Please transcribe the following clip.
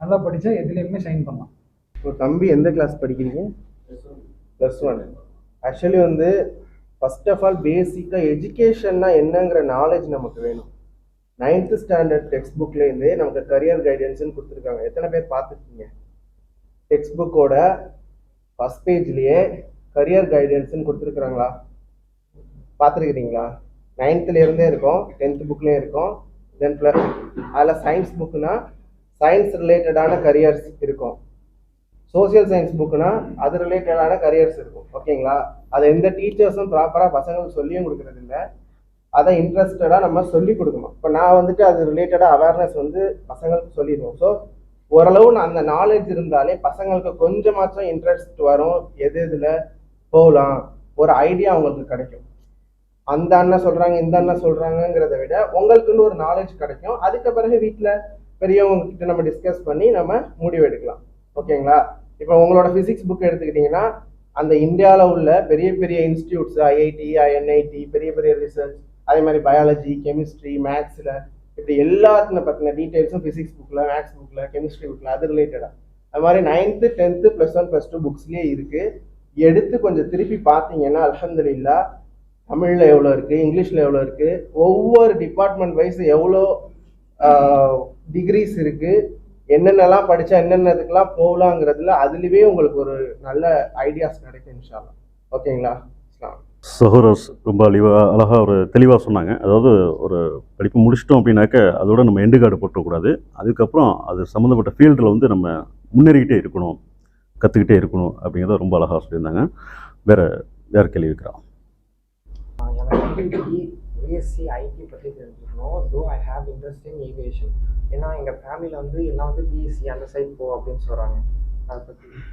நல்லா படித்தா எதுலேயுமே சைன் பண்ணலாம். இப்போ தம்பி எந்த கிளாஸ் படிக்கிறீங்க? ப்ளஸ் ஒன் ஆக்சுவலி வந்து ஃபர்ஸ்ட் ஆஃப் ஆல் பேசிக்காக எஜுகேஷன்னா என்னங்கிற நாலேஜ் நமக்கு வேணும். நைன்த்து ஸ்டாண்டர்ட் டெக்ஸ்ட் புக்லேருந்தே நமக்கு கரியர் கைடன்ஸ்னு கொடுத்துருக்காங்க. எத்தனை பேர் பார்த்துருக்கீங்க? டெக்ஸ்ட் புக்கோட ஃபஸ்ட் பேஜ்லேயே கரியர் கைடன்ஸ்னு கொடுத்துருக்குறாங்களா? பார்த்துருக்கிறீங்களா? நைன்த்துலேருந்தே இருக்கும் டென்த்து புக்லேயும் இருக்கும் தென் ப்ளஸ் அதில் சயின்ஸ் புக்குனால் சயின்ஸ் ரிலேட்டடான கரியர்ஸ் இருக்கும். சோஷியல் சயின்ஸ் புக்குனா அது ரிலேட்டடான கரியர்ஸ் இருக்கும். ஓகேங்களா அதை எந்த டீச்சர்ஸும் ப்ராப்பராக பசங்களுக்கு சொல்லியும் கொடுக்குறது இல்லை. அதை இன்ட்ரெஸ்டடாக நம்ம சொல்லி கொடுக்கணும். இப்போ நான் வந்துட்டு அது ரிலேட்டடாக அவேர்னஸ் வந்து பசங்களுக்கு சொல்லிடுவோம். ஸோ ஓரளவு நான் அந்த நாலேஜ் இருந்தாலே பசங்களுக்கு கொஞ்சமாச்சும் இன்ட்ரெஸ்ட் வரும். எது இதில் போகலாம். ஒரு ஐடியா அவங்களுக்கு கிடைக்கும். அந்த அண்ணன் சொல்கிறாங்க இந்த அண்ணன் சொல்கிறாங்கங்கிறத விட உங்களுக்குன்னு ஒரு நாலேஜ் கிடைக்கும். அதுக்கு பிறகு வீட்டில் பெரியவங்க கிட்ட நம்ம டிஸ்கஸ் பண்ணி நம்ம முடிவு எடுக்கலாம். ஓகேங்களா? இப்போ உங்களோட ஃபிசிக்ஸ் புக் எடுத்துக்கிட்டிங்கன்னா அந்த இந்தியாவில் உள்ள பெரிய பெரிய இன்ஸ்டியூட்ஸ் ஐஐடி ஐஎன்ஐடி பெரிய பெரிய ரிசர்ச் அதே மாதிரி பயாலஜி கெமிஸ்ட்ரி மேக்ஸில் இப்படி எல்லாத்தின பற்றின டீட்டெயில்ஸும் ஃபிசிக்ஸ் புக்கில் மேக்ஸ் புக்கில் கெமிஸ்ட்ரி புக்கில் அது ரிலேட்டடாக அது மாதிரி ninth tenth plus one plus two புக்ஸ்லேயே இருக்குது எடுத்து கொஞ்சம் திருப்பி பார்த்தீங்கன்னா அலமதுல்லா தமிழில் எவ்வளோ இருக்குது இங்கிலீஷில் எவ்வளோ இருக்குது ஒவ்வொரு டிபார்ட்மெண்ட் வைஸ் எவ்வளோ டிகிரிஸ் இருக்குது என்னென்னலாம் படித்தா என்னென்னதுக்கெல்லாம் போகலாங்கிறதுல அதுலேயே உங்களுக்கு ஒரு நல்ல ஐடியாஸ் கிடைக்கும் இன்ஷால்லா ஓகேங்களா? சஹோரஸ் ரொம்ப அழிவா அழகாக ஒரு தெளிவாக சொன்னாங்க. அதாவது ஒரு படிப்பு முடிச்சிட்டோம் அப்படின்னாக்க அதோட நம்ம எண்டு கார்டு போட்டுறக்கூடாது. அதுக்கப்புறம் அது சம்மந்தப்பட்ட ஃபீல்டில் வந்து நம்ம முன்னேறிக்கிட்டே இருக்கணும் கற்றுக்கிட்டே இருக்கணும் அப்படிங்கிறத ரொம்ப அழகாக சொல்லியிருந்தாங்க. வேறு வேறு கேள்வி இருக்கிறோம் பிஎஸ்சி ஐடி பற்றி தெரிஞ்சுக்கணும். Though I have interest in aviation ஏன்னா எங்கள் ஃபேமிலியில் வந்து எல்லாம் வந்து பிஎஸ்சி அந்த சைட் போ அப்படின்னு சொல்கிறாங்க அதை பற்றி